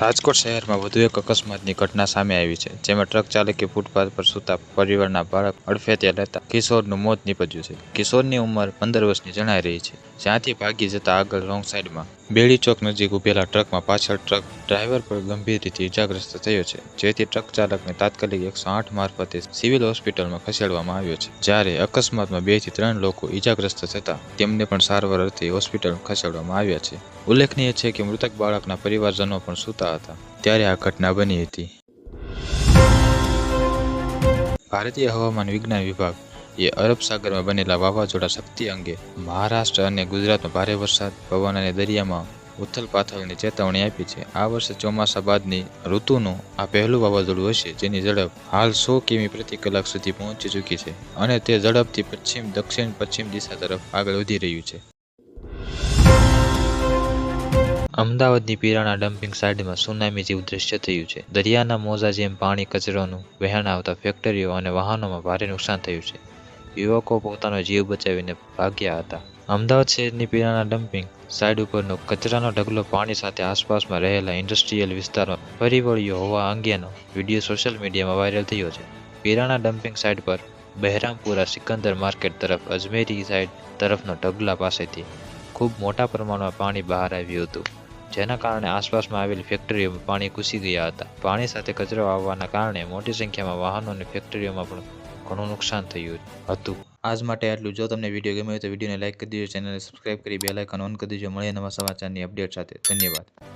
રાજકોટ શહેરમાં વધુ એક અકસ્માતની ઘટના સામે આવી છે, જેમાં ટ્રક ચાલકે ફૂટપાથ પર સૂતા પરિવારના બાળક અડફેટે લેતા કિશોરનું મોત નીપજ્યું છે. કિશોરની ઉંમર પંદર વર્ષની જણાઈ રહી છે. જ્યાંથી ભાગી જતા આગળ રોંગ સાઈડમાં બેડી ચોક નજીક ઉભેલા ટ્રકમાં પાછળ ટ્રક ડ્રાઈવર પર ગંભીર રીતે ઇજાગ્રસ્ત થયો છે, જેથી ટ્રક ચાલકને તાત્કાલિક એકસો આઠ મારફતે સિવિલ હોસ્પિટલમાં ખસેડવામાં આવ્યો છે. જ્યારે અકસ્માતમાં બેથી ત્રણ લોકો ઇજાગ્રસ્ત થતા, તેમને પણ સારવાર અર્થે હોસ્પિટલ ખસેડવામાં આવ્યા છે. ઉલ્લેખનીય છે કે મૃતક બાળકના પરિવારજનો પણ સૂતા હતા, ત્યારે આ ઘટના બની હતી. ભારતીય હવામાન વિજ્ઞાન વિભાગ એ અરબ સાગરમાં બનેલા વાવાઝોડા શક્તિ અંગે મહારાષ્ટ્ર અને ગુજરાતમાં ભારે વરસાદ, પવન અને દરિયામાં ઉથલ પાથલની ચેતવણી આપી છે. આ વર્ષે ચોમાસા બાદની ઋતુનું આ પહેલું વાવાઝોડું હશે, જેની ઝડપ હાલ સો કિમી પ્રતિ કલાક સુધી પહોંચી ચૂકી છે અને તે ઝડપથી પશ્ચિમ, દક્ષિણ, પશ્ચિમ દિશા તરફ આગળ વધી રહ્યું છે. અમદાવાદની પીરાણા ડમ્પિંગ સાઇડમાં સુનામી જેવું દ્રશ્ય થયું છે. દરિયાના મોજા જેમ પાણી, કચરોનું વહેણ આવતા ફેક્ટરીઓ અને વાહનોમાં ભારે નુકસાન થયું છે. યુવકો પોતાનો જીવ બચાવીને ભાગ્યા હતા. અમદાવાદ શહેરની પીરાણા ડમ્પિંગ સાઇડ ઉપરનો કચરાનો ઢગલો પાણી સાથે આસપાસમાં રહેલા ઇન્ડસ્ટ્રીયલ વિસ્તારમાં ફરી વળ્યો હોવા અંગેનો વીડિયો સોશિયલ મીડિયામાં વાયરલ થયો છે. પીરાણા ડમ્પિંગ સાઇડ પર બહેરામપુરા સિકંદર માર્કેટ તરફ અજમેરી સાઇડ તરફનો ઢગલા પાસેથી ખૂબ મોટા પ્રમાણમાં પાણી બહાર આવ્યું હતું, જેના કારણે આસપાસમાં આવેલી ફેક્ટરીઓમાં પાણી ઘૂસી ગયા હતા. પાણી સાથે કચરો આવવાના કારણે મોટી સંખ્યામાં વાહનો અને ફેક્ટરીઓમાં પણ ઘણું નુકસાન થયું હતું. આજ માટે આટલું. જો તમને વીડિયો ગમ્યો હોય તો વિડીયોને લાઇક કરી દેજો ચેનલને સબસ્ક્રાઇબ કરી બે લાઇકન ઓન કરી દેજો. મળીએ નવા સમાચારની અપડેટ સાથે. ધન્યવાદ.